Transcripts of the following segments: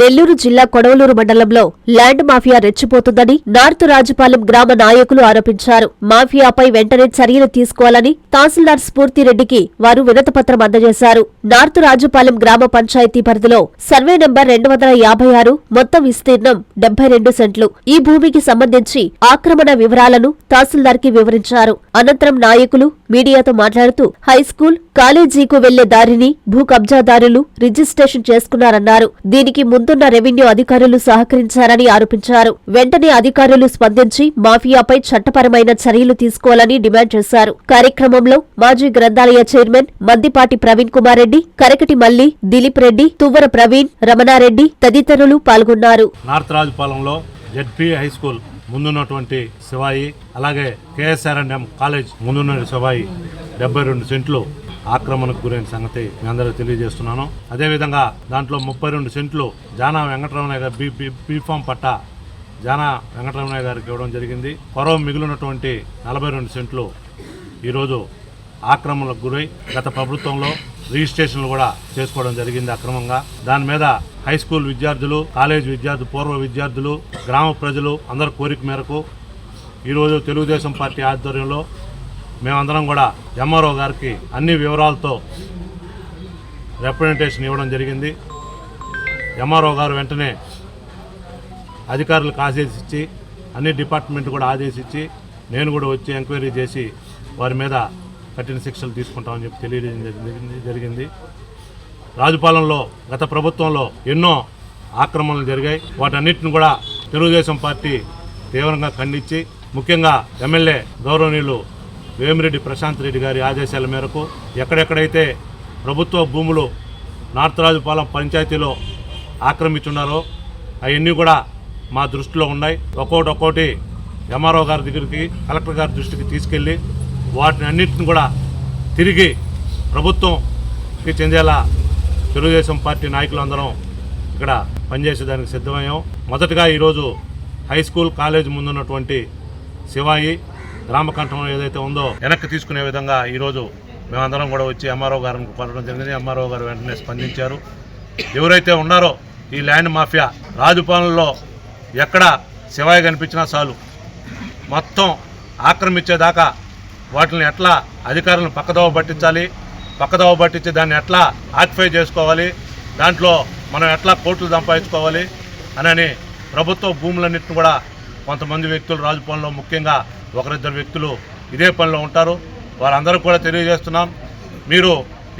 నెల్లూరు జిల్లా కొడవలూరు మండలంలో land mafia రెచ్చిపోతుందని నార్త్ రాజుపాలెం గ్రామ నాయకులు ఆరోపించారు. మాఫియాపై వెంటనే చర్యలు తీసుకోవాలని తహసీల్దార్ స్ఫూర్తిరెడ్డికి వారు వినతపత్రం అందజేశారు. నార్త్ రాజుపాలెం గ్రామ పంచాయతీ పరిధిలో సర్వే నెంబర్ రెండు వందల యాభై ఆరు మొత్తం విస్తీర్ణం డెబ్బై రెండు సెంట్లు. ఈ భూమికి సంబంధించి ఆక్రమణ వివరాలను తహసీల్దార్కి వివరించారు. అనంతరం నాయకులు మీడియాతో మాట్లాడుతూ హైస్కూల్ కాలేజీకు వెళ్ళే దారిని భూ కబ్జాదారులు రిజిస్ట్రేషన్ చేసుకున్నారన్నారు. దీనికి ముందున్న రెవెన్యూ అధికారులు సహకరించారని ఆరోపించారు. వెంటనే అధికారులు స్పందించి మాఫియాపై చట్టపరమైన చర్యలు తీసుకోవాలని డిమాండ్ చేశారు. కార్యక్రమంలో మాజీ గ్రంథాలయ చైర్మన్ మద్దిపాటి ప్రవీణ్ కుమార్ రెడ్డి కరకటి మల్లి దిలీప్ రెడ్డి తువ్వర ప్రవీణ్ రమణారెడ్డి తదితరులు పాల్గొన్నారు. జెడ్పీ హై స్కూల్ ముందున్నటువంటి శివాయి అలాగే కేఎస్ఆర్ అండ్ ఎం కాలేజ్ ముందున్న శివాయి డెబ్బై రెండు సెంట్లు ఆక్రమణకు గురైన సంగతి మీ అందరికి తెలియజేస్తున్నాను. అదేవిధంగా దాంట్లో ముప్పై రెండు సెంట్లు జానా వెంకటరమణయ్య గారి బీ బీ- బీఫామ్ పట్ట జానా వెంకటరమణయ్య గారికి ఇవ్వడం జరిగింది. పొరవ మిగిలినటువంటి నలభై రెండు సెంట్లు ఈరోజు ఆక్రమణలకు గురై గత ప్రభుత్వంలో రిజిస్ట్రేషన్లు కూడా చేసుకోవడం జరిగింది అక్రమంగా. దాని మీద హై స్కూల్ విద్యార్థులు కాలేజ్ విద్యార్థులు పూర్వ విద్యార్థులు గ్రామ ప్రజలు అందరి కోరిక మేరకు ఈరోజు తెలుగుదేశం పార్టీ ఆధ్వర్యంలో మేమందరం కూడా ఎంఆర్ఓ గారికి అన్ని వివరాలతో రిప్రజెంటేషన్ ఇవ్వడం జరిగింది. ఎంఆర్ఓ గారు వెంటనే అధికారులకు ఆదేశించి అన్ని డిపార్ట్మెంట్ కూడా ఆదేశించి నేను కూడా వచ్చి ఎంక్వైరీ చేసి వారి మీద కఠిన శిక్షలు తీసుకుంటామని చెప్పి తెలియజేయడం జరిగింది జరిగింది. రాజుపాలెంలో గత ప్రభుత్వంలో ఎన్నో ఆక్రమణలు జరిగాయి. వాటన్నిటిని కూడా తెలుగుదేశం పార్టీ తీవ్రంగా ఖండించి ముఖ్యంగా ఎమ్మెల్యే గౌరవనీయులు వేమిరెడ్డి ప్రశాంత్ రెడ్డి గారి ఆదేశాల మేరకు ఎక్కడెక్కడైతే ప్రభుత్వ భూములు నార్త్ రాజుపాలెం పంచాయతీలో ఆక్రమించున్నారో అవన్నీ కూడా మా దృష్టిలో ఉన్నాయి. ఒక్కోటి ఒక్కోటి ఎంఆర్ఓ గారి దగ్గరికి కలెక్టర్ గారి దృష్టికి తీసుకెళ్ళి వాటిని అన్నింటిని కూడా తిరిగి ప్రభుత్వంకి చెందేలా తెలుగుదేశం పార్టీ నాయకులందరం ఇక్కడ పనిచేసేదానికి సిద్ధమయ్యాం. మొదటగా ఈరోజు హై స్కూల్ కాలేజ్ ముందున్నటువంటి శివాయి గ్రామకంఠం ఏదైతే ఉందో వెనక్కి తీసుకునే విధంగా ఈరోజు మేమందరం కూడా వచ్చి ఎంఆర్ఓ గారిని పలకడం జరిగింది. ఎంఆర్ఓ గారు వెంటనే స్పందించారు. ఎవరైతే ఉన్నారో ఈ ల్యాండ్ మాఫియా రాజుపాలెంలో ఎక్కడ శివాయి కనిపించినా చాలు. మొత్తం ఆక్రమించేదాకా వాటిని ఎట్లా అధికారులను పక్కదోవ పట్టించాలి? పక్కదోవ పట్టించి దాన్ని ఎట్లా ఆక్యుపై చేసుకోవాలి? దాంట్లో మనం ఎట్లా కోట్లు సంపాదించుకోవాలి? అనని ప్రభుత్వ భూములన్నింటిని కూడా కొంతమంది వ్యక్తులు రాజుపాలెంలో ముఖ్యంగా ఒకరిద్దరు వ్యక్తులు ఇదే పనిలో ఉంటారు. వారందరూ కూడా తెలియజేస్తున్నాం. మీరు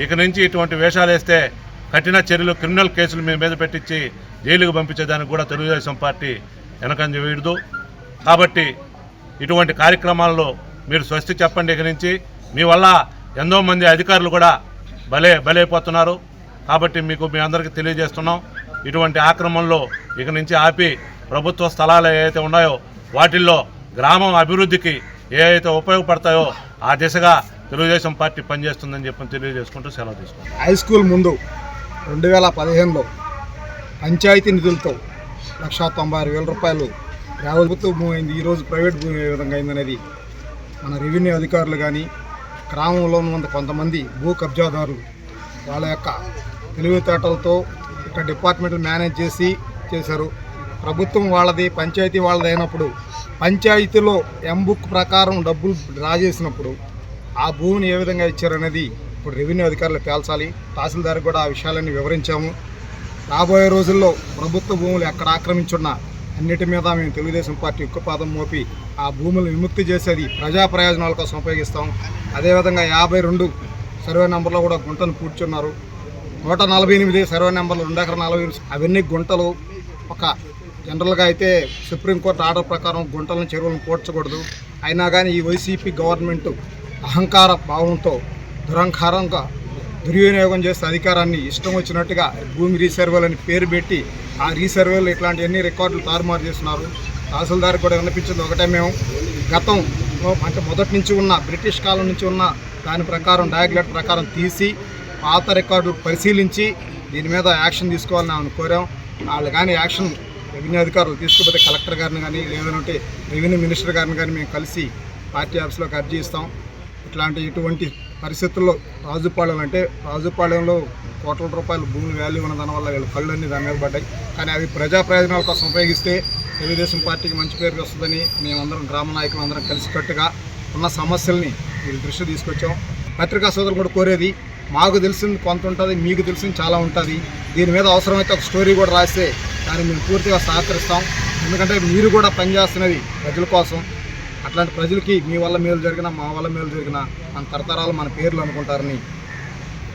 ఇక నుంచి ఇటువంటి వేషాలు వేస్తే కఠిన చర్యలు క్రిమినల్ కేసులు మీ మీద పెట్టించి జైలుకు పంపించేదానికి కూడా తెలుగుదేశం పార్టీ వెనకంజ వేయదు కాబట్టి ఇటువంటి కార్యక్రమాల్లో మీరు స్వస్తి చెప్పండి ఇక నుంచి. మీ వల్ల ఎంతో మంది అధికారులు కూడా బలే బలైపోతున్నారు. కాబట్టి మీకు మీ అందరికీ తెలియజేస్తున్నాం. ఇటువంటి ఆక్రమణలో ఇక నుంచి ఆపి ప్రభుత్వ స్థలాలు ఏవైతే ఉన్నాయో వాటిల్లో గ్రామం అభివృద్ధికి ఏవైతే ఉపయోగపడతాయో ఆ దిశగా తెలుగుదేశం పార్టీ పనిచేస్తుందని చెప్పి తెలియజేసుకుంటూ సెలవు తీసుకుంటాం హై స్కూల్ ముందు రెండు వేల పదిహేనులో పంచాయతీ నిధులతో లక్షా తొంభై ఆరు వేల రూపాయలు ప్రభుత్వ భూమి అయింది. ఈరోజు ప్రైవేట్ భూమి ఏ విధంగా అయిందనేది మన రెవెన్యూ అధికారులు కానీ గ్రామంలో ఉన్న కొంతమంది భూ కబ్జాదారులు వాళ్ళ యొక్క తెలివితేటలతో ఇక్కడ డిపార్ట్మెంట్లు మేనేజ్ చేసి చేశారు. ప్రభుత్వం వాళ్ళది పంచాయతీ వాళ్ళది అయినప్పుడు పంచాయతీలో ఎంబుక్ ప్రకారం డబ్బులు డ్రా చేసినప్పుడు ఆ భూమిని ఏ విధంగా ఇచ్చారనేది ఇప్పుడు రెవెన్యూ అధికారులు తేల్చాలి. తహసీల్దార్ కూడా ఆ విషయాలన్నీ వివరించాము. రాబోయే రోజుల్లో ప్రభుత్వ భూములు ఎక్కడ ఆక్రమించున్నా అన్నిటి మీద మేము తెలుగుదేశం పార్టీ ఉక్కుపాదం మోపి ఆ భూములను విముక్తి చేసేది ప్రజా ప్రయోజనాల కోసం ఉపయోగిస్తాం. అదేవిధంగా యాభై రెండు సర్వే నెంబర్లో కూడా గుంటను పూడ్చున్నారు. నూట నలభై ఎనిమిది సర్వే నెంబర్లు రెండు ఎకర నలభై అవన్నీ గుంటలు. ఒక జనరల్గా అయితే సుప్రీంకోర్టు ఆర్డర్ ప్రకారం గుంటలను చెరువులను పూడ్చకూడదు. అయినా కానీ ఈ వైసీపీ గవర్నమెంట్ అహంకార భావంతో దురహంకారంగా దుర్వినియోగం చేస్తే అధికారాన్ని ఇష్టం వచ్చినట్టుగా భూమి రీసర్వేలు అని పేరు పెట్టి ఆ రీసర్వేలు ఇట్లాంటివన్నీ రికార్డులు తారుమారు చేస్తున్నారు. తహసీల్దార్ కూడా వినిపించింది ఒకటే మేము. గతం అంటే మొదటి నుంచి ఉన్న బ్రిటిష్ కాలం నుంచి ఉన్న దాని ప్రకారం డయాగ్లెట్ ప్రకారం తీసి పాత రికార్డు పరిశీలించి దీని మీద యాక్షన్ తీసుకోవాలని ఆమెను కోరాం. వాళ్ళు కానీ యాక్షన్ రెవెన్యూ అధికారులు తీసుకోకపోతే కలెక్టర్ గారిని కానీ లేదంటే రెవెన్యూ మినిస్టర్ గారిని కానీ మేము కలిసి పార్టీ ఆఫీస్లోకి అర్జీ ఇస్తాం. ఇట్లాంటి ఇటువంటి పరిస్థితుల్లో రాజుపాలెం అంటే రాజుపాలెంలో కోట్ల రూపాయల భూమి వాల్యూ ఉన్న దాని వల్ల వీళ్ళ కళ్ళన్నీ దాని మీద పడ్డాయి. కానీ అవి ప్రజా ప్రయోజనాల కోసం ఉపయోగిస్తే తెలుగుదేశం పార్టీకి మంచి పేరు వస్తుందని మేమందరం గ్రామ నాయకులు అందరం కలిసికట్టుగా ఉన్న సమస్యల్ని వీళ్ళ దృష్టి తీసుకొచ్చాం. పత్రికా సోదరులు కూడా కోరేది మాకు తెలిసింది కొంత ఉంటుంది మీకు తెలిసింది చాలా ఉంటుంది. దీని మీద అవసరమైతే ఒక స్టోరీ కూడా రాస్తే దాన్ని మేము పూర్తిగా సహకరిస్తాం. ఎందుకంటే మీరు కూడా పనిచేస్తున్నది ప్రజల కోసం. అట్లాంటి ప్రజలకి మీ వల్ల మేలు జరిగినా మా వల్ల మేలు జరిగినా మన తరతరాలు మన పేర్లు అనుకుంటారని